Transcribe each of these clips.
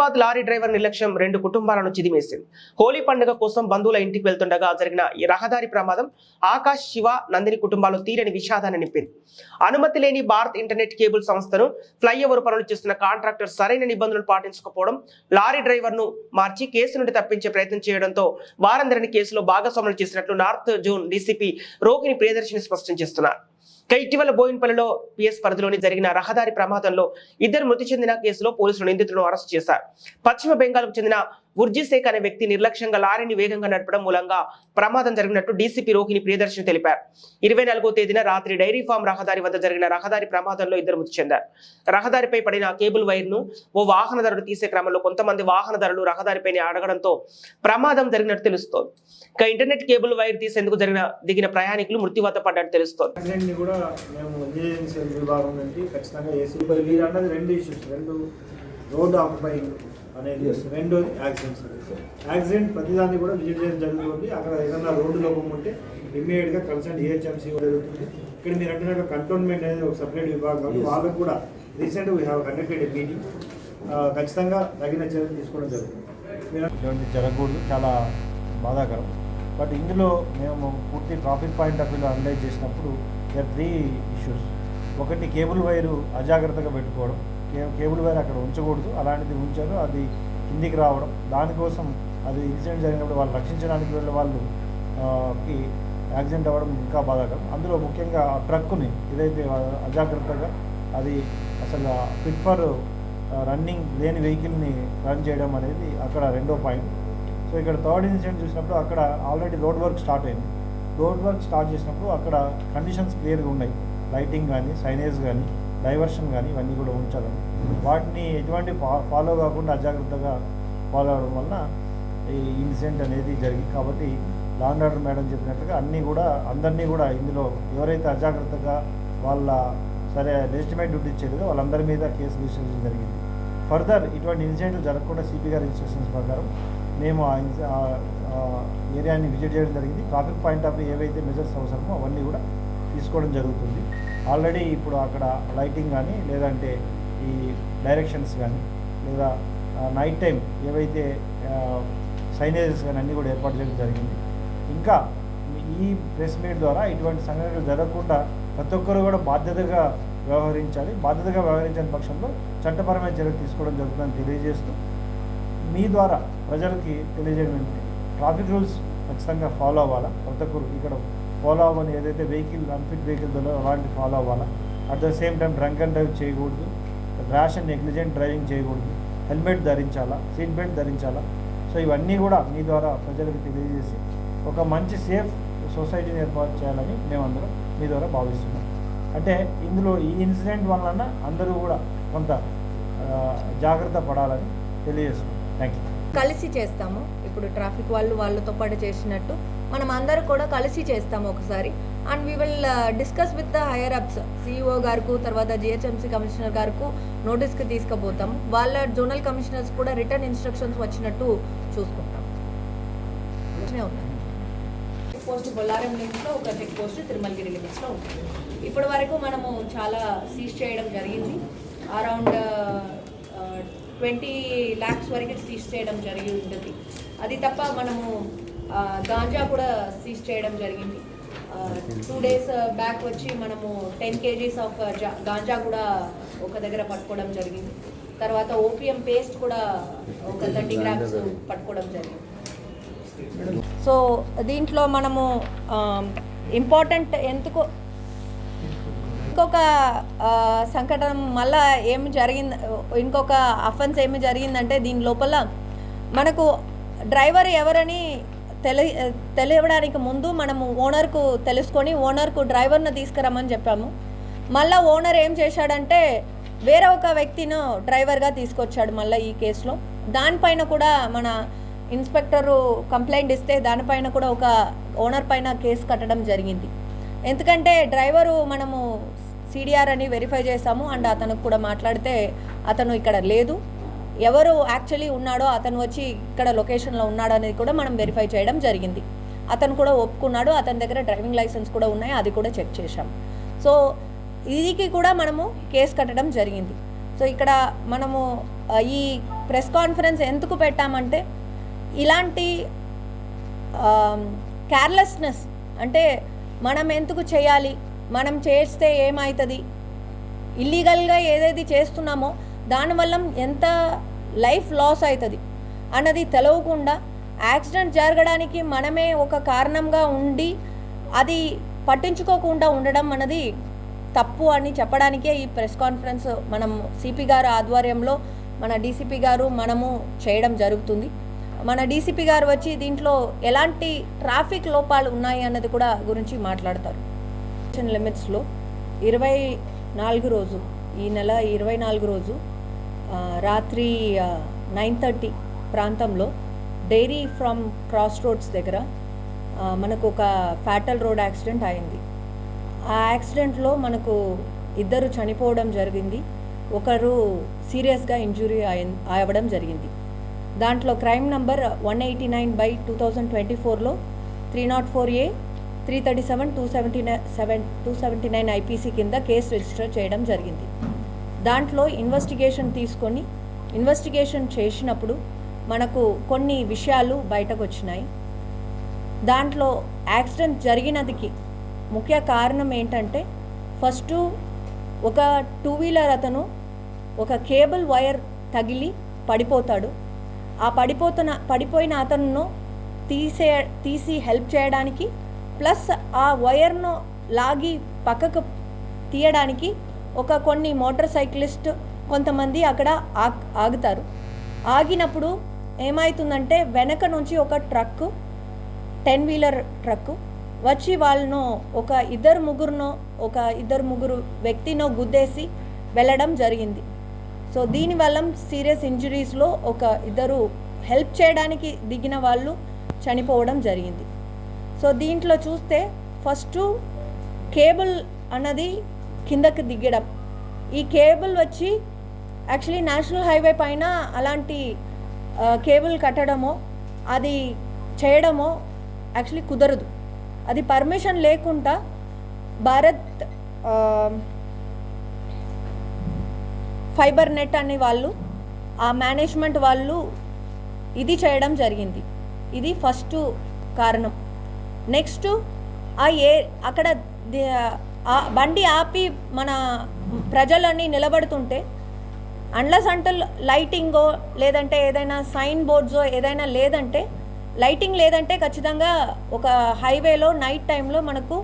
Hyderabad lorry driver నిర్లక్ష్యం రెండు కుటుంబాలను చిదిమేసింది. హోలీ పండుగ కోసం బంధువుల ఇంటికి వెళ్తుండగా జరిగిన ఈ రహదారి ప్రమాదం ఆకాష్ శివ నందిని కుటుంబాలు తీరని విషాదాన్ని నింపింది. అనుమతి లేని భారత్ ఇంటర్నెట్ కేబుల్ సంస్థను ఫ్లైఓవర్ పనులు చేస్తున్న కాంట్రాక్టర్ సరైన నిబంధనలు పాటించకపోవడం లారీ డ్రైవర్ను మార్చి కేసు నుండి తప్పించే ప్రయత్నం చేయడంతో వారందరిని కేసులో భాగస్వాములు చేసినట్లు north zone DCP Rohini Priyadarshini స్పష్టం చేస్తున్నారు. ఇక ఇటీవల బోయిన్పల్లిలో పిఎస్ పరిధిలోని జరిగిన రహదారి ప్రమాదంలో ఇద్దరు మృతి చెందిన కేసులో పోలీసులు నిందితులను అరెస్ట్ చేశారు. పశ్చిమ బెంగాల్కు చెందిన ఉర్జీ శేఖ్ అనే వ్యక్తి నిర్లక్ష్యంగా లారీని వేగంగా నడపడం మూలంగా ప్రమాదం జరిగినట్టు డీసీపీ రోహిణి ప్రియదర్శిని తెలిపారు. ఇరవై నాలుగో తేదీన రాత్రి డైరీ ఫామ్ రహదారి వద్ద జరిగిన రహదారి ప్రమాదంలో ఇద్దరు మృతి చెందారు. రహదారిపై పడిన కేబుల్ వైర్ను ఓ వాహనదారుడు తీసే క్రమంలో కొంతమంది వాహనదారులు రహదారిపై అడగడంతో ప్రమాదం జరిగినట్టు తెలుస్తోంది. ఇక ఇంటర్నెట్ కేబుల్ వైర్ తీసేందుకు జరిగిన దిగిన ప్రయాణికులు మృత్యువాత పడ్డట్టు తెలుస్తోంది. ఖచ్చితంగా రెండు ఇష్యూస్ రెండు ఆక్యుపైయింగ్ అనేది రెండు యాక్సిడెంట్స్ యాక్సిడెంట్ ప్రతిదాన్ని కూడా విజిట్ చేయడం జరుగుతుంది. అక్కడ ఏదైనా రోడ్డు లోపం ఉంటే ఇమ్మీడియట్గా కన్సల్ట్ ఈహెచ్ఎంసీ జరుగుతుంది. ఇక్కడ మీరు అంటున్నట్టు కంటోన్మెంట్ అనేది ఒక సపరేట్ విభాగం. వాళ్ళకు కూడా recent we have conducted meeting ఖచ్చితంగా తగిన చర్యలు తీసుకోవడం జరుగుతుంది. ఇటువంటి జరగకూడదు. చాలా బాధాకరం. బట్ ఇందులో మేము పూర్తి ట్రాఫిక్ పాయింట్ ఆఫ్ వ్యూలో అనలైజ్ చేసినప్పుడు దర్ త్రీ ఇష్యూస్ ఒకటి కేబుల్ వైరు అజాగ్రత్తగా పెట్టుకోవడం. కేబుల్ వైర్ అక్కడ ఉంచకూడదు. అలాంటిది ఉంచారు. అది కిందికి రావడం. దానికోసం అది ఇన్సిడెంట్ జరిగినప్పుడు వాళ్ళు రక్షించడానికి వెళ్ళే వాళ్ళు కి యాక్సిడెంట్ అవ్వడం ఇంకా బాధాకరం. అందులో ముఖ్యంగా ఆ ట్రక్కుని ఏదైతే అజాగ్రత్తగా అది అసలు ఫిట్ ఫర్ రన్నింగ్ లేని వెహికల్ని రన్ చేయడం అనేది అక్కడ రెండో పాయింట్. సో ఇక్కడ థర్డ్ ఇన్సిడెంట్ చూసినప్పుడు అక్కడ ఆల్రెడీ రోడ్ వర్క్ స్టార్ట్ అయింది. రోడ్ వర్క్ స్టార్ట్ చేసినప్పుడు అక్కడ కండిషన్స్ క్లియర్గా ఉన్నాయి. లైటింగ్ కానీ సైనేజ్ కానీ డైవర్షన్ కానీ ఇవన్నీ కూడా ఉంచాలని వాటిని ఎటువంటి ఫా- ఫాలో కాకుండా అజాగ్రత్తగా ఫాలో అవడం వలన ఈ ఇన్సిడెంట్ అనేది జరిగింది కాబట్టి లాండ్ ఆర్డర్ మేడం చెప్పినట్టుగా అన్నీ కూడా అందరినీ కూడా ఇందులో ఎవరైతే అజాగ్రత్తగా వాళ్ళ సరే లెజిటిమేట్ డ్యూటీ చేయలేదో వాళ్ళందరి మీద కేసు రిజిస్ట్రేషన్ జరిగింది. ఫర్దర్ ఇటువంటి ఇన్సిడెంట్లు జరగకుండా సిపి గారి ఇన్స్ట్రక్షన్స్ ప్రకారం మేము ఆ ఏరియాని విజిట్ చేయడం జరిగింది. ట్రాఫిక్ పాయింట్ ఆఫ్ ఏవైతే మెజర్స్ అవసరమో అవన్నీ కూడా తీసుకోవడం జరుగుతుంది. ఆల్రెడీ ఇప్పుడు అక్కడ లైటింగ్ కానీ లేదంటే ఈ డైరెక్షన్స్ కానీ లేదా నైట్ టైం ఏవైతే సైనేజెస్ కానీ అన్నీ కూడా ఏర్పాటు చేయడం జరిగింది. ఇంకా ఈ ప్రెస్ మీట్ ద్వారా ఇటువంటి సంఘటనలు జరగకుండా ప్రతి ఒక్కరు కూడా బాధ్యతగా వ్యవహరించాలి. బాధ్యతగా వ్యవహరించని పక్షంలో చట్టపరమైన చర్యలు తీసుకోవడం జరుగుతుందని తెలియజేస్తూ మీ ద్వారా ప్రజలకి తెలియజేయడం ట్రాఫిక్ రూల్స్ ఖచ్చితంగా ఫాలో అవ్వాలా? ప్రతి ఒక్కరు ఇక్కడ ఫాలో అవ్వని ఏదైతే వెహికల్ అన్ఫిట్ వెహికల్ ఉందో అలాంటివి ఫాలో అవ్వాలా? At the same time drunk and drive చేయకూడదు. ర్యాష్ అండ్ నెగ్లిజెంట్ డ్రైవింగ్ చేయకూడదు. హెల్మెట్ ధరించాలా? సీట్ బెల్ట్ ధరించాలా? సో ఇవన్నీ కూడా మీ ద్వారా ప్రజలకు తెలియజేసి ఒక మంచి సేఫ్ సొసైటీని ఏర్పాటు చేయాలని మేమందరం మీ ద్వారా భావిస్తున్నాం. అంటే ఇందులో ఈ ఇన్సిడెంట్ వలన అందరూ కూడా కొంత జాగ్రత్త పడాలని తెలియజేస్తున్నాం. థ్యాంక్ యూ కలిసి చేస్తాము. ఇప్పుడు ట్రాఫిక్ వాళ్ళు వాళ్ళతో పాటు చేసినట్టు మనం అందరూ కూడా కలిసి చేస్తాము ఒకసారి. And we will discuss with the higher ups CEO గారికి తర్వాత జిహెచ్ఎంసీ కమిషనర్ గారికి నోటీస్కి తీసుకుపోతాము. వాళ్ళ జోనల్ కమిషనర్స్ కూడా రిటర్న్ ఇన్స్ట్రక్షన్స్ వచ్చినట్టు చూసుకుంటాం పోస్ట్ బొల్లారం లిమిట్స్లో ఒక చెక్ పోస్ట్ తిరుమలగిరి లిమిట్స్లో ఉంటుంది. ఇప్పటి వరకు మనము చాలా సీజ్ చేయడం జరిగింది. అరౌండ్ ట్వంటీ ల్యాక్స్ వరకు సీజ్ చేయడం జరిగి ఉంటుంది అది తప్ప మనము గాంజా కూడా సీజ్ చేయడం జరిగింది. టూ డేస్ బ్యాక్ వచ్చి మనము టెన్ కేజీస్ ఆఫ్ గాంజా కూడా ఒక దగ్గర పట్టుకోవడం జరిగింది. తర్వాత ఓపిఎం పేస్ట్ కూడా ఒక థర్టీ గ్రామ్స్ పట్టుకోవడం జరిగింది. సో దీంట్లో మనము ఇంపార్టెంట్ ఎందుకో ఇంకొక సంఘటన మళ్ళా ఏమి జరిగింది ఇంకొక అఫెన్స్ ఏమి జరిగిందంటే దీని లోపల మనకు డ్రైవర్ ఎవరని తెలి తెలియడానికి ముందు మనము ఓనర్కు తెలుసుకొని ఓనర్కు డ్రైవర్ను తీసుకురమ్మని చెప్పాము. మళ్ళీ ఓనర్ ఏం చేశాడంటే వేరే ఒక వ్యక్తిను డ్రైవర్గా తీసుకొచ్చాడు మళ్ళీ ఈ కేసులో. దానిపైన కూడా మన ఇన్స్పెక్టరు కంప్లైంట్ ఇస్తే దానిపైన కూడా ఒక ఓనర్ పైన కేసు కట్టడం జరిగింది. ఎందుకంటే డ్రైవరు మనము సిడిఆర్ అని వెరిఫై చేశాము అండ్ అతనికి కూడా మాట్లాడితే అతను ఇక్కడ లేదు. ఎవరు యాక్చువల్లీ ఉన్నాడో అతను వచ్చి ఇక్కడ లొకేషన్లో ఉన్నాడు అనేది కూడా మనం వెరిఫై చేయడం జరిగింది. అతను కూడా ఒప్పుకున్నాడు అతని దగ్గర డ్రైవింగ్ లైసెన్స్ కూడా ఉన్నాయి అది కూడా చెక్ చేశాం. సో ఇదికి కూడా మనము కేసు కట్టడం జరిగింది. సో ఇక్కడ మనము ఈ ప్రెస్ కాన్ఫరెన్స్ ఎందుకు పెట్టామంటే ఇలాంటి కేర్లెస్నెస్ అంటే మనం ఎందుకు చేయాలి మనం చేస్తే ఏమవుతుంది ఇల్లీగల్గా ఏదైతే చేస్తున్నామో దానివల్ల ఎంత లైఫ్ లాస్ అవుతుంది అన్నది తెలవకుండా యాక్సిడెంట్ జరగడానికి మనమే ఒక కారణంగా ఉండి అది పట్టించుకోకుండా ఉండడం అన్నది తప్పు అని చెప్పడానికే ఈ ప్రెస్ కాన్ఫరెన్స్ మనం సిపి గారు ఆధ్వర్యంలో మన డీసీపీ గారు మనము చేయడం జరుగుతుంది. మన డీసీపీ గారు వచ్చి దీంట్లో ఎలాంటి ట్రాఫిక్ లోపాలు ఉన్నాయి అన్నది కూడా గురించి మాట్లాడతారు. లిమిట్స్లో ఇరవై నాలుగు రోజు ఈ నెల ఇరవై నాలుగు రోజు రాత్రి నైన్ థర్టీ ప్రాంతంలో డైరీ ఫ్రమ్ క్రాస్ రోడ్స్ దగ్గర మనకు ఒక ఫ్యాటల్ రోడ్ యాక్సిడెంట్ అయింది. ఆ యాక్సిడెంట్లో మనకు ఇద్దరు చనిపోవడం జరిగింది. ఒకరు సీరియస్గా ఇంజురీ అయి అవ్వడం జరిగింది. దాంట్లో crime number one eighty nine by two thousand twenty ఫోర్లో three not four A three thirty seven two seventy nine seven two seventy nine IPC కింద కేసు రిజిస్టర్ చేయడం జరిగింది. దాంట్లో ఇన్వెస్టిగేషన్ తీసుకొని ఇన్వెస్టిగేషన్ చేసినప్పుడు మనకు కొన్ని విషయాలు బయటకు వచ్చినాయి దాంట్లో యాక్సిడెంట్ జరిగినదికి ముఖ్య కారణం ఏంటంటే ఫస్ట్ ఒక టూ వీలర్ అతను ఒక కేబుల్ వైర్ తగిలి పడిపోతాడు. ఆ పడిపోతున్న పడిపోయిన అతను తీసే తీసి హెల్ప్ చేయడానికి ప్లస్ ఆ వైర్ను లాగి పక్కకు తీయడానికి ఒక కొన్ని మోటార్ సైక్లిస్ట్ కొంతమంది అక్కడ ఆగుతారు. ఆగినప్పుడు ఏమవుతుందంటే వెనక నుంచి ఒక ట్రక్ టెన్ వీలర్ ట్రక్ వచ్చి వాళ్ళను ఒక ఇద్దరు ముగ్గురునో ఒక ఇద్దరు ముగ్గురు వ్యక్తినో గుద్దేసి వెళ్ళడం జరిగింది. సో దీనివల్ల సీరియస్ ఇంజరీస్లో ఒక ఇద్దరు హెల్ప్ చేయడానికి దిగిన వాళ్ళు చనిపోవడం జరిగింది. సో దీంట్లో చూస్తే ఫస్ట్ కేబుల్ అన్నది కిందకి దిగడం. ఈ కేబుల్ వచ్చి యాక్చువల్లీ నేషనల్ హైవే పైన అలాంటి కేబుల్ కట్టడమో అది చేయడమో యాక్చువల్లీ కుదరదు. అది పర్మిషన్ లేకుండా భారత్ ఫైబర్ నెట్ అనే వాళ్ళు ఆ మేనేజ్మెంట్ వాళ్ళు ఇది చేయడం జరిగింది. ఇది ఫస్ట్ కారణం. నెక్స్ట్ ఆ ఏ అక్కడ బండి ఆపి మన ప్రజలని నిలబడుతుంటే అండ్లస్ అంటే లైటింగో లేదంటే ఏదైనా సైన్ బోర్డ్సో ఏదైనా లేదంటే లైటింగ్ లేదంటే ఖచ్చితంగా ఒక హైవేలో నైట్ టైంలో మనకు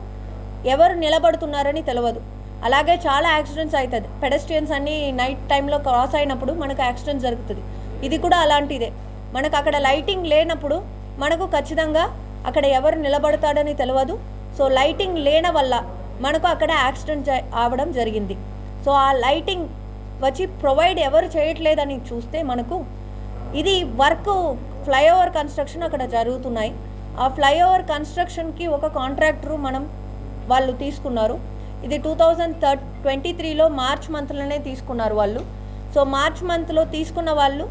ఎవరు నిలబడుతున్నారని తెలియదు అలాగే చాలా యాక్సిడెంట్స్ అవుతుంది పెడస్ట్రియన్స్ అన్ని నైట్ టైంలో క్రాస్ అయినప్పుడు మనకు యాక్సిడెంట్ జరుగుతుంది. ఇది కూడా అలాంటిదే. మనకు అక్కడ లైటింగ్ లేనప్పుడు మనకు ఖచ్చితంగా అక్కడ ఎవరు నిలబడతాడని తెలియదు సో లైటింగ్ లేన వల్ల మనకు అక్కడ యాక్సిడెంట్ జ- అవడం జరిగింది. సో ఆ లైటింగ్ వచ్చి ప్రొవైడ్ ఎవరు చేయట్లేదని చూస్తే మనకు ఇది వర్క్ ఫ్లైఓవర్ కన్స్ట్రక్షన్ అక్కడ జరుగుతున్నాయి. ఆ ఫ్లైఓవర్ కన్స్ట్రక్షన్కి ఒక కాంట్రాక్టరు మనం వాళ్ళు తీసుకున్నారు. ఇది టూ థౌజండ్ థర్ ట్వంటీ త్రీలో మార్చ్ మంత్లోనే తీసుకున్నారు వాళ్ళు. సో మార్చ్ మంత్లో తీసుకున్న వాళ్ళు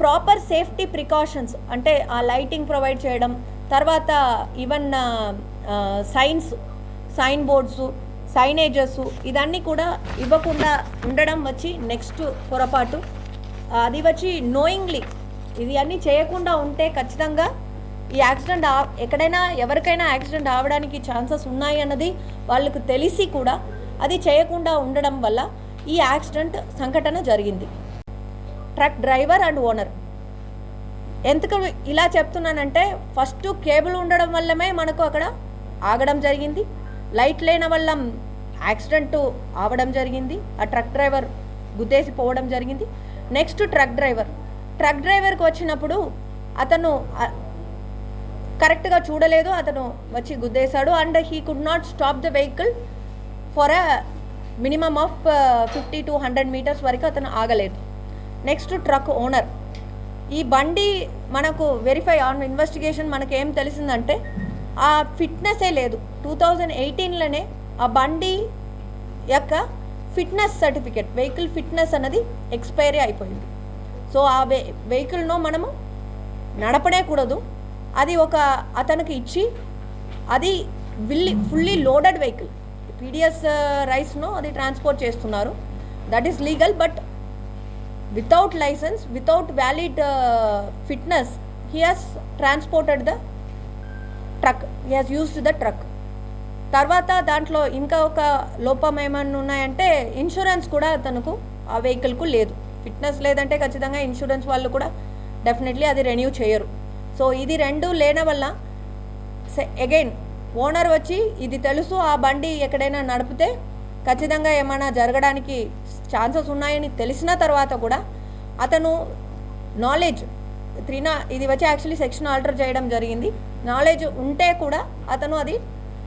ప్రాపర్ సేఫ్టీ ప్రికాషన్స్ అంటే ఆ లైటింగ్ ప్రొవైడ్ చేయడం తర్వాత even signs sign boards signages ఇదన్నీ కూడా ఇవ్వకుండా ఉండడం వచ్చి నెక్స్ట్ పొరపాటు. అది వచ్చి నోయింగ్లీ ఇది అన్నీ చేయకుండా ఉంటే ఖచ్చితంగా ఈ యాక్సిడెంట్ ఎక్కడైనా ఎవరికైనా యాక్సిడెంట్ అవడానికి ఛాన్సెస్ ఉన్నాయి అన్నది వాళ్ళకు తెలిసి కూడా అది చేయకుండా ఉండడం వల్ల ఈ యాక్సిడెంట్ సంఘటన జరిగింది. ట్రక్ డ్రైవర్ అండ్ ఓనర్ ఎందుకు ఇలా చెప్తున్నానంటే ఫస్ట్ కేబుల్ ఉండడం వల్లమే మనకు అక్కడ ఆగడం జరిగింది. లైట్ లేని వల్ల యాక్సిడెంట్ అవడం జరిగింది. ఆ ట్రక్ డ్రైవర్ గుద్దేసి పోవడం జరిగింది. నెక్స్ట్ ట్రక్ డ్రైవర్ ట్రక్ డ్రైవర్కి వచ్చినప్పుడు అతను కరెక్ట్గా చూడలేదు. అతను వచ్చి గుద్దేశాడు. And he could not stop the vehicle for a minimum of fifty to hundred metres వరకు అతను ఆగలేదు. నెక్స్ట్ ట్రక్ ఓనర్ ఈ బండి మనకు వెరిఫై ఆన్ ఇన్వెస్టిగేషన్ మనకు ఏం తెలిసిందంటే ఆ ఫిట్నెస్సే లేదు. టూ థౌజండ్ ఎయిటీన్లోనే ఆ బండి యొక్క ఫిట్నెస్ సర్టిఫికెట్ వెహికల్ ఫిట్నెస్ అన్నది ఎక్స్పైరీ అయిపోయింది. సో ఆ వె వెహికల్ను మనము నడపడే కూడదు అది ఒక అతనికి ఇచ్చి అది విల్లి ఫుల్లీ లోడెడ్ వెహికల్ పీడిఎస్ రైస్ను అది ట్రాన్స్పోర్ట్ చేస్తున్నారు. That is legal but without license, without valid uh, fitness, he has transported the truck. He has used the truck. తర్వాత దాంట్లో ఇంకా ఒక లోపం ఏమన్నా ఉన్నాయంటే ఇన్సూరెన్స్ కూడా తనకు ఆ వెహికల్కు లేదు ఫిట్నెస్ లేదంటే ఖచ్చితంగా ఇన్సూరెన్స్ వాళ్ళు కూడా డెఫినెట్లీ అది రెన్యూ చేయరు సో ఇది రెండు లేన వల్ల అగైన్ ఓనర్ వచ్చి ఇది తెలుసు ఆ బండి ఎక్కడైనా నడిపితే ఖచ్చితంగా ఏమైనా జరగడానికి ఛాన్సెస్ ఉన్నాయని తెలిసిన తర్వాత కూడా అతను నాలెడ్జ్ త్రినా ఇది వచ్చి యాక్చువల్లీ సెక్షన్ ఆల్టర్ చేయడం జరిగింది. నాలెడ్జ్ ఉంటే కూడా అతను అది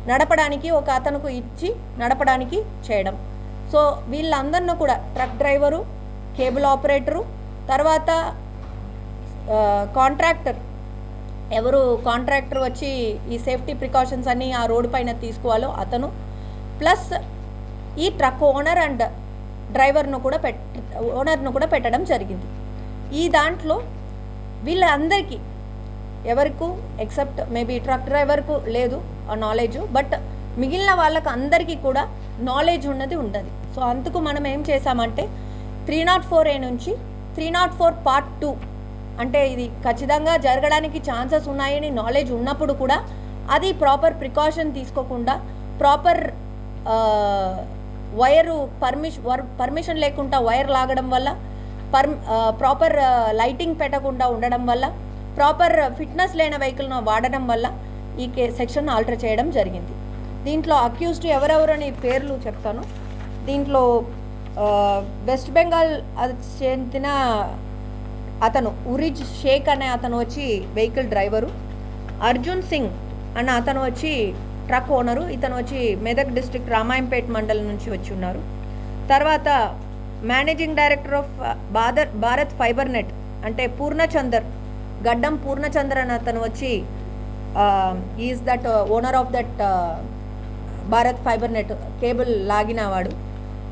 నడపడానికి ఒక అతనుకు ఇచ్చి నడపడానికి చేయడం. సో వీళ్ళందరిని కూడా ట్రక్ డ్రైవరు కేబుల్ ఆపరేటరు తర్వాత కాంట్రాక్టర్ ఎవరు కాంట్రాక్టర్ వచ్చి ఈ సేఫ్టీ ప్రికాషన్స్ అన్నీ ఆ రోడ్డు పైన తీసుకోవాలో అతను. ప్లస్ ఈ ట్రక్ ఓనర్ అండ్ డ్రైవర్ను కూడా పెట్ ఓనర్ను కూడా పెట్టడం జరిగింది. ఈ దాంట్లో వీళ్ళందరికీ ఎవరికు ఎక్సెప్ట్ మేబీ ట్రక్ డ్రైవర్కు లేదు ఆ నాలెడ్జ్ బట్ మిగిలిన వాళ్ళకు అందరికీ కూడా నాలెడ్జ్ ఉన్నది ఉంటుంది సో అందుకు మనం ఏం చేసామంటే త్రీ నాట్ ఫోర్ ఏ నుంచి three not four part two అంటే ఇది ఖచ్చితంగా జరగడానికి ఛాన్సెస్ ఉన్నాయని నాలెడ్జ్ ఉన్నప్పుడు కూడా అది ప్రాపర్ ప్రికాషన్ తీసుకోకుండా ప్రాపర్ వైరు పర్మిషన్ పర్మిషన్ లేకుండా వైర్ లాగడం వల్ల పర్ ప్రాపర్ లైటింగ్ పెట్టకుండా ఉండడం వల్ల ప్రాపర్ ఫిట్నెస్ లేని వెహికల్ను వాడడం వల్ల ఈ కే సెక్షన్ ఆల్టర్ చేయడం జరిగింది. దీంట్లో అక్యూజ్డ్ ఎవరెవరని పేర్లు చెప్తాను. దీంట్లో వెస్ట్ బెంగాల్ అది చెందిన అతను ఉరిజ్ షేక్ అనే అతను వచ్చి వెహికల్ డ్రైవరు అర్జున్ సింగ్ అన్న అతను వచ్చి ట్రక్ ఓనరు ఇతను వచ్చి మెదక్ డిస్ట్రిక్ట్ రామాయంపేట్ మండలం నుంచి వచ్చి ఉన్నారు. తర్వాత మేనేజింగ్ డైరెక్టర్ ఆఫ్ బాదర్ భారత్ ఫైబర్ నెట్ అంటే పూర్ణచందర్ గడ్డం పూర్ణచందర్ అని అతను వచ్చి is that owner of that Bharat fibre net cable లాగినవాడు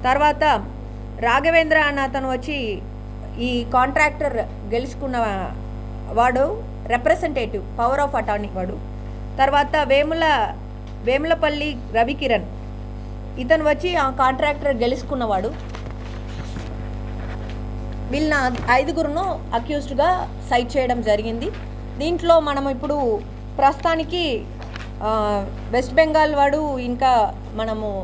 తర్వాత రాఘవేంద్ర అన్న అతను వచ్చి ఈ కాంట్రాక్టర్ గెలుచుకున్న వాడు రిప్రజెంటేటివ్ పవర్ ఆఫ్ అటార్నీ వాడు. తర్వాత వేముల వేములపల్లి రవికిరణ్. ఇతను వచ్చి ఆ కాంట్రాక్టర్ గెలుచుకున్నవాడు వీళ్ళ ఐదుగురును అక్యూజ్డ్గా సైట్ చేయడం జరిగింది. దీంట్లో మనం ఇప్పుడు ప్రస్తుతానికి వెస్ట్ బెంగాల్ వాడు ఇంకా మనము